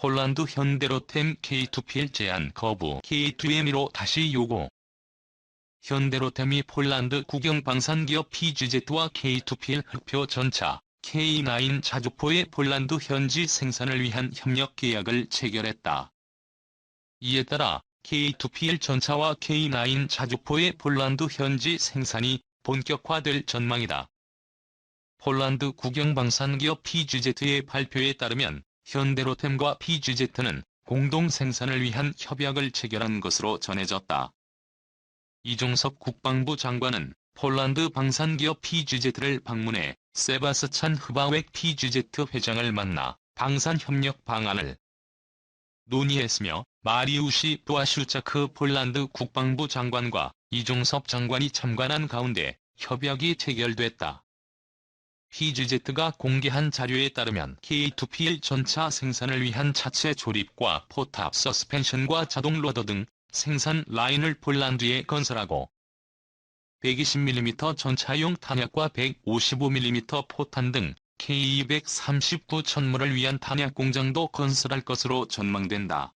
폴란드 현대로템 K2PL 제한 거부 K2M으로 다시 요구 현대로템이 폴란드 국영 방산기업 PGZ와 K2PL 흑표 전차 K9 자주포의 폴란드 현지 생산을 위한 협력 계약을 체결했다. 이에 따라 K2PL 전차와 K9 자주포의 폴란드 현지 생산이 본격화될 전망이다. 폴란드 국영방산기업 PGZ의 발표에 따르면 현대로템과 PGZ는 공동 생산을 위한 협약을 체결한 것으로 전해졌다. 이종석 국방부 장관은 폴란드 방산기업 PGZ를 방문해 세바스찬 흐바웩 PGZ 회장을 만나 방산협력 방안을 논의했으며 마리우시 뿌아슈차크 폴란드 국방부 장관과 이종섭 장관이 참관한 가운데 협약이 체결됐다. PGZ가 공개한 자료에 따르면 K2PL 전차 생산을 위한 차체 조립과 포탑 서스펜션과 자동 로더 등 생산 라인을 폴란드에 건설하고 120mm 전차용 탄약과 155mm 포탄 등 K239 천물을 위한 탄약 공장도 건설할 것으로 전망된다.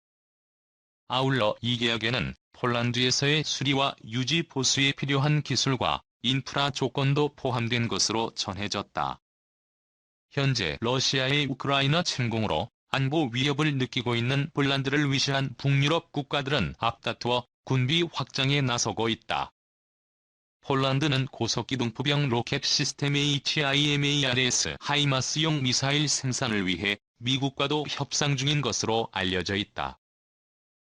아울러 이 계약에는 폴란드에서의 수리와 유지 보수에 필요한 기술과 인프라 조건도 포함된 것으로 전해졌다. 현재 러시아의 우크라이나 침공으로 안보 위협을 느끼고 있는 폴란드를 위시한 북유럽 국가들은 앞다투어 군비 확장에 나서고 있다. 폴란드는 고속기동포병 로켓 시스템 HIMARS 하이마스용 미사일 생산을 위해 미국과도 협상 중인 것으로 알려져 있다.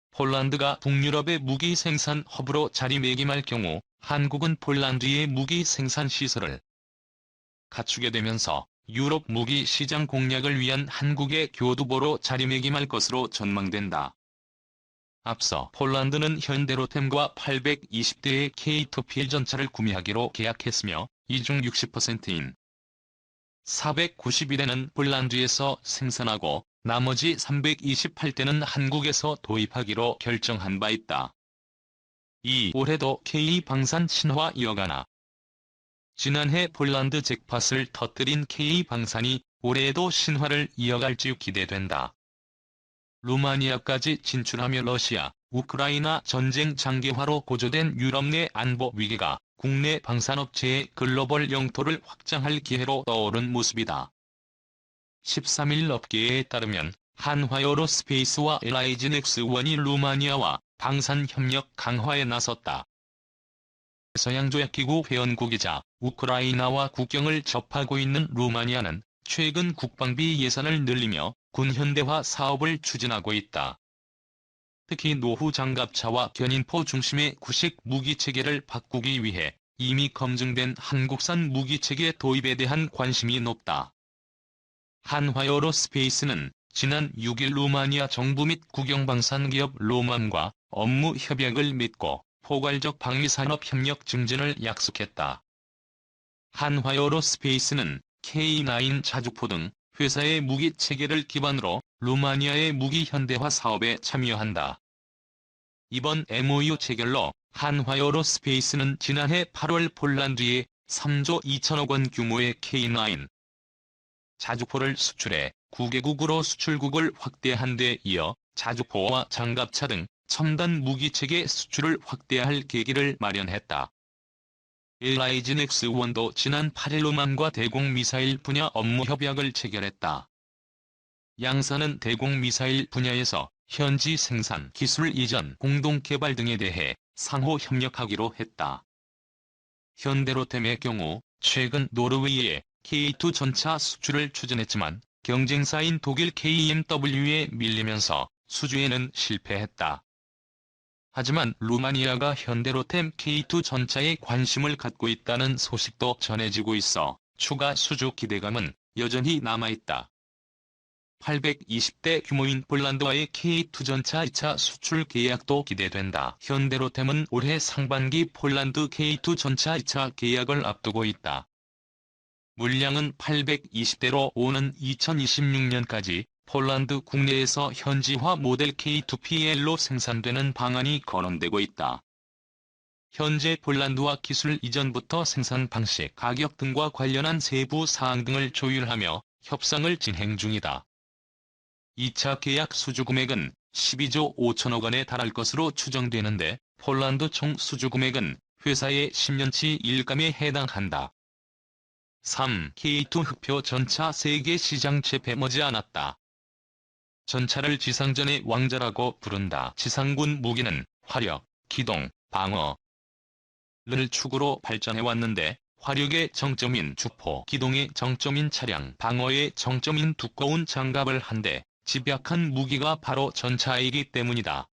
폴란드가 북유럽의 무기 생산 허브로 자리매김할 경우 한국은 폴란드의 무기 생산 시설을 갖추게 되면서 유럽 무기 시장 공략을 위한 한국의 교두보로 자리매김할 것으로 전망된다. 앞서 폴란드는 현대로템과 820대의 K2PL 전차를 구매하기로 계약했으며 이 중 60%인 491대는 폴란드에서 생산하고 나머지 328대는 한국에서 도입하기로 결정한 바 있다. 이 올해도 K 방산 신화 이어가나 지난해 폴란드 잭팟을 터뜨린 K-방산이 올해에도 신화를 이어갈지 기대된다. 루마니아까지 진출하며 러시아, 우크라이나 전쟁 장기화로 고조된 유럽 내 안보 위기가 국내 방산업체의 글로벌 영토를 확장할 기회로 떠오른 모습이다. 13일 업계에 따르면 한화요로스페이스와 LIG넥스1이 루마니아와 방산 협력 강화에 나섰다. 서양조약기구 회원국이자 우크라이나와 국경을 접하고 있는 루마니아는 최근 국방비 예산을 늘리며 군현대화 사업을 추진하고 있다. 특히 노후 장갑차와 견인포 중심의 구식 무기체계를 바꾸기 위해 이미 검증된 한국산 무기체계 도입에 대한 관심이 높다. 한화요로스페이스는 지난 6일 루마니아 정부 및 국영방산기업 로맘과 업무 협약을 맺고 포괄적 방위산업 협력 증진을 약속했다. 한화요로스페이스는 K9 자주포 등 회사의 무기 체계를 기반으로 루마니아의 무기 현대화 사업에 참여한다. 이번 MOU 체결로 한화요로스페이스는 지난해 8월 폴란드에 3조 2천억 원 규모의 K9 자주포를 수출해 9개국으로 수출국을 확대한 데 이어 자주포와 장갑차 등 첨단 무기체계 수출을 확대할 계기를 마련했다. 일라이즈넥스1도 지난 8일 오만과 대공미사일 분야 업무 협약을 체결했다. 양사는 대공미사일 분야에서 현지 생산, 기술 이전, 공동 개발 등에 대해 상호 협력하기로 했다. 현대로템의 경우 최근 노르웨이에 K2 전차 수출을 추진했지만 경쟁사인 독일 KMW에 밀리면서 수주에는 실패했다. 하지만 루마니아가 현대로템 K2 전차에 관심을 갖고 있다는 소식도 전해지고 있어 추가 수주 기대감은 여전히 남아있다. 820대 규모인 폴란드와의 K2 전차 2차 수출 계약도 기대된다. 현대로템은 올해 상반기 폴란드 K2 전차 2차 계약을 앞두고 있다. 물량은 820대로 오는 2026년까지 폴란드 국내에서 현지화 모델 K2PL로 생산되는 방안이 거론되고 있다. 현재 폴란드와 기술 이전부터 생산 방식, 가격 등과 관련한 세부 사항 등을 조율하며 협상을 진행 중이다. 2차 계약 수주 금액은 12조 5천억 원에 달할 것으로 추정되는데 폴란드 총 수주 금액은 회사의 10년치 일감에 해당한다. 3. K2 흑표 전차 세계 시장 재패 머지않았다. 전차를 지상전의 왕자라고 부른다. 지상군 무기는 화력, 기동, 방어, 를 축으로 발전해왔는데 화력의 정점인 주포, 기동의 정점인 차량, 방어의 정점인 두꺼운 장갑을 한데 집약한 무기가 바로 전차이기 때문이다.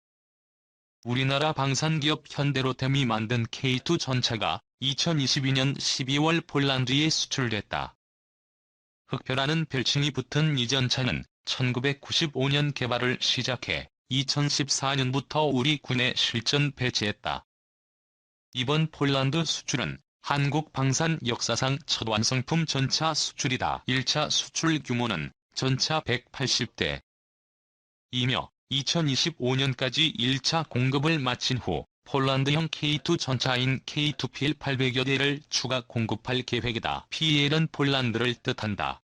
우리나라 방산기업 현대로템이 만든 K2 전차가 2022년 12월 폴란드에 수출됐다. 흑표라는 별칭이 붙은 이 전차는 1995년 개발을 시작해 2014년부터 우리 군에 실전 배치했다. 이번 폴란드 수출은 한국 방산 역사상 첫 완성품 전차 수출이다. 1차 수출 규모는 전차 180대 이며 2025년까지 1차 공급을 마친 후 폴란드형 K2 전차인 K2PL 800여 대를 추가 공급할 계획이다. PL은 폴란드를 뜻한다.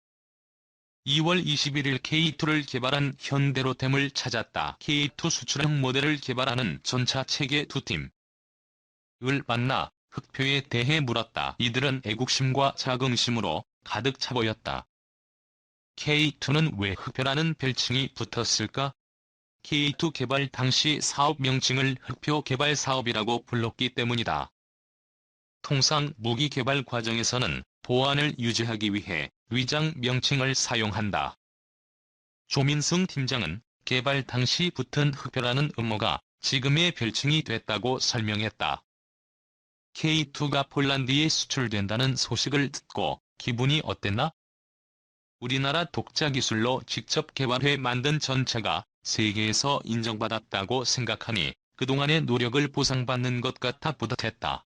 2월 21일 K2를 개발한 현대로템을 찾았다. K2 수출형 모델을 개발하는 전차 체계 두 팀. 을 만나 흑표에 대해 물었다. 이들은 애국심과 자긍심으로 가득 차 보였다. K2는 왜 흑표라는 별칭이 붙었을까? K2 개발 당시 사업 명칭을 흑표 개발 사업이라고 불렀기 때문이다. 통상 무기 개발 과정에서는 보안을 유지하기 위해 위장 명칭을 사용한다. 조민승 팀장은 개발 당시 붙은 흑표라는 음모가 지금의 별칭이 됐다고 설명했다. K2가 폴란드에 수출된다는 소식을 듣고 기분이 어땠나? 우리나라 독자 기술로 직접 개발해 만든 전차가 세계에서 인정받았다고 생각하니 그동안의 노력을 보상받는 것 같아 뿌듯했다.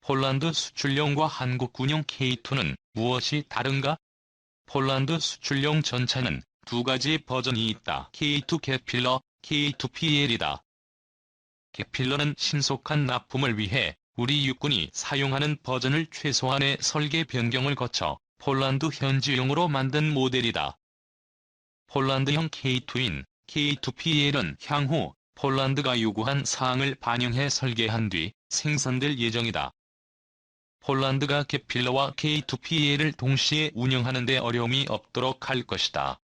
폴란드 수출용과 한국 군용 K2는 무엇이 다른가? 폴란드 수출용 전차는 두 가지 버전이 있다. K2 게필러, K2 PL이다. 게필러는 신속한 납품을 위해 우리 육군이 사용하는 버전을 최소한의 설계 변경을 거쳐 폴란드 현지용으로 만든 모델이다. 폴란드형 K2인 K2PL은 향후 폴란드가 요구한 사항을 반영해 설계한 뒤 생산될 예정이다. 폴란드가 게필러와 K2PL을 동시에 운영하는 데 어려움이 없도록 할 것이다.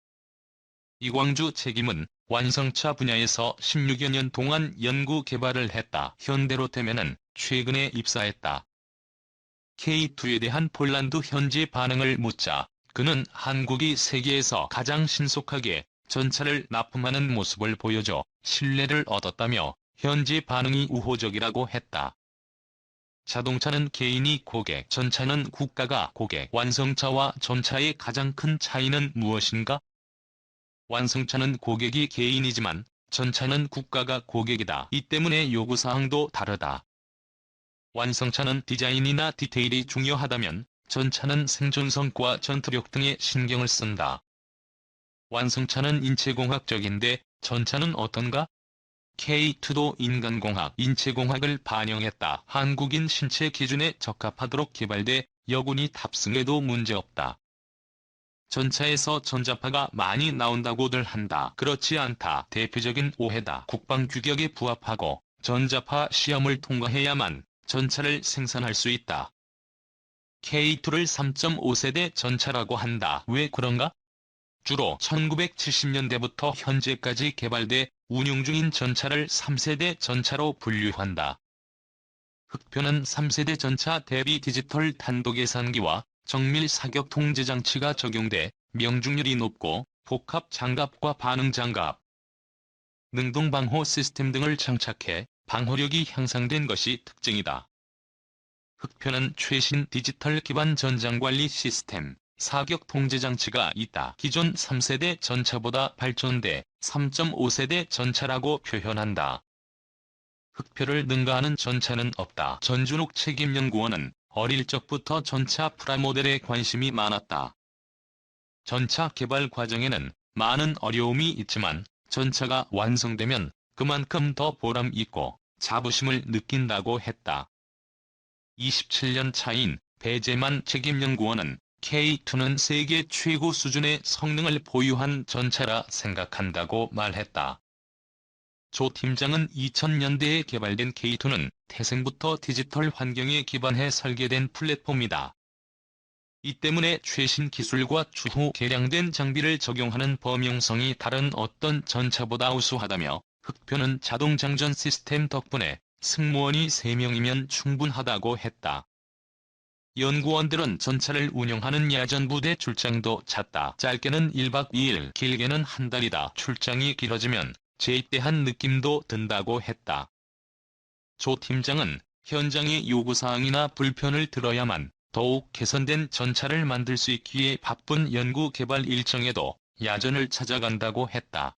이광주 책임은 완성차 분야에서 16여 년 동안 연구 개발을 했다. 현대로템에는 최근에 입사했다. K2에 대한 폴란드 현지 반응을 묻자 그는 한국이 세계에서 가장 신속하게 전차를 납품하는 모습을 보여줘 신뢰를 얻었다며 현지 반응이 우호적이라고 했다. 자동차는 개인이 고객, 전차는 국가가 고객, 완성차와 전차의 가장 큰 차이는 무엇인가? 완성차는 고객이 개인이지만 전차는 국가가 고객이다. 이 때문에 요구사항도 다르다. 완성차는 디자인이나 디테일이 중요하다면 전차는 생존성과 전투력 등에 신경을 쓴다. 완성차는 인체공학적인데 전차는 어떤가? K2도 인간공학, 인체공학을 반영했다. 한국인 신체 기준에 적합하도록 개발돼 여군이 탑승해도 문제없다. 전차에서 전자파가 많이 나온다고들 한다. 그렇지 않다. 대표적인 오해다. 국방 규격에 부합하고 전자파 시험을 통과해야만 전차를 생산할 수 있다. K2를 3.5세대 전차라고 한다. 왜 그런가? 주로 1970년대부터 현재까지 개발돼 운용 중인 전차를 3세대 전차로 분류한다. 흑표는 3세대 전차 대비 디지털 탄도계산기와 정밀 사격 통제 장치가 적용돼 명중률이 높고 복합 장갑과 반응 장갑, 능동 방호 시스템 등을 장착해 방호력이 향상된 것이 특징이다. 흑표는 최신 디지털 기반 전장관리 시스템, 사격 통제 장치가 있다. 기존 3세대 전차보다 발전돼 3.5세대 전차라고 표현한다. 흑표를 능가하는 전차는 없다. 전준욱 책임연구원은 어릴 적부터 전차 프라모델에 관심이 많았다. 전차 개발 과정에는 많은 어려움이 있지만 전차가 완성되면 그만큼 더 보람 있고 자부심을 느낀다고 했다. 27년 차인 배재만 책임연구원은 K2는 세계 최고 수준의 성능을 보유한 전차라 생각한다고 말했다. 조 팀장은 2000년대에 개발된 K2는 태생부터 디지털 환경에 기반해 설계된 플랫폼이다. 이 때문에 최신 기술과 추후 개량된 장비를 적용하는 범용성이 다른 어떤 전차보다 우수하다며 흑표는 자동 장전 시스템 덕분에 승무원이 3명이면 충분하다고 했다. 연구원들은 전차를 운영하는 야전부대 출장도 잦다. 짧게는 1박 2일, 길게는 한 달이다. 출장이 길어지면 재입대한 느낌도 든다고 했다. 조 팀장은 현장의 요구사항이나 불편을 들어야만 더욱 개선된 전차를 만들 수 있기에 바쁜 연구 개발 일정에도 야전을 찾아간다고 했다.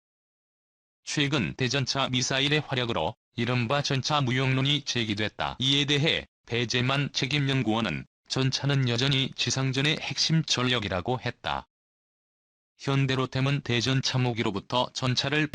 최근 대전차 미사일의 활약으로 이른바 전차 무용론이 제기됐다. 이에 대해 배재만 책임연구원은 전차는 여전히 지상전의 핵심 전력이라고 했다. 현대로템은 대전 참호기로부터 전차를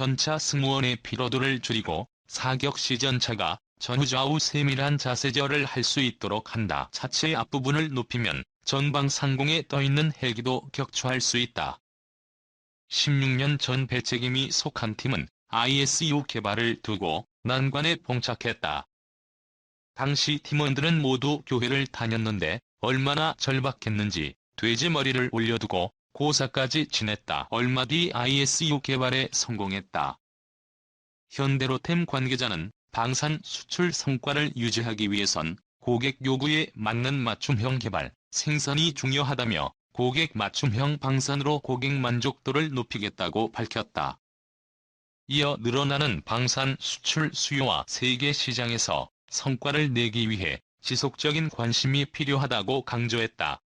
전차 승무원의 피로도를 줄이고 사격 시 전차가 전후좌우 세밀한 자세절을 할 수 있도록 한다. 차체 앞부분을 높이면 전방 상공에 떠있는 헬기도 격추할 수 있다. 16년 전 배책임이 속한 팀은 ISU 개발을 두고 난관에 봉착했다. 당시 팀원들은 모두 교회를 다녔는데 얼마나 절박했는지 돼지 머리를 올려두고 고사까지 지냈다. 얼마 뒤 ISU 개발에 성공했다. 현대로템 관계자는 방산 수출 성과를 유지하기 위해선 고객 요구에 맞는 맞춤형 개발, 생산이 중요하다며 고객 맞춤형 방산으로 고객 만족도를 높이겠다고 밝혔다. 이어 늘어나는 방산 수출 수요와 세계 시장에서 성과를 내기 위해 지속적인 관심이 필요하다고 강조했다.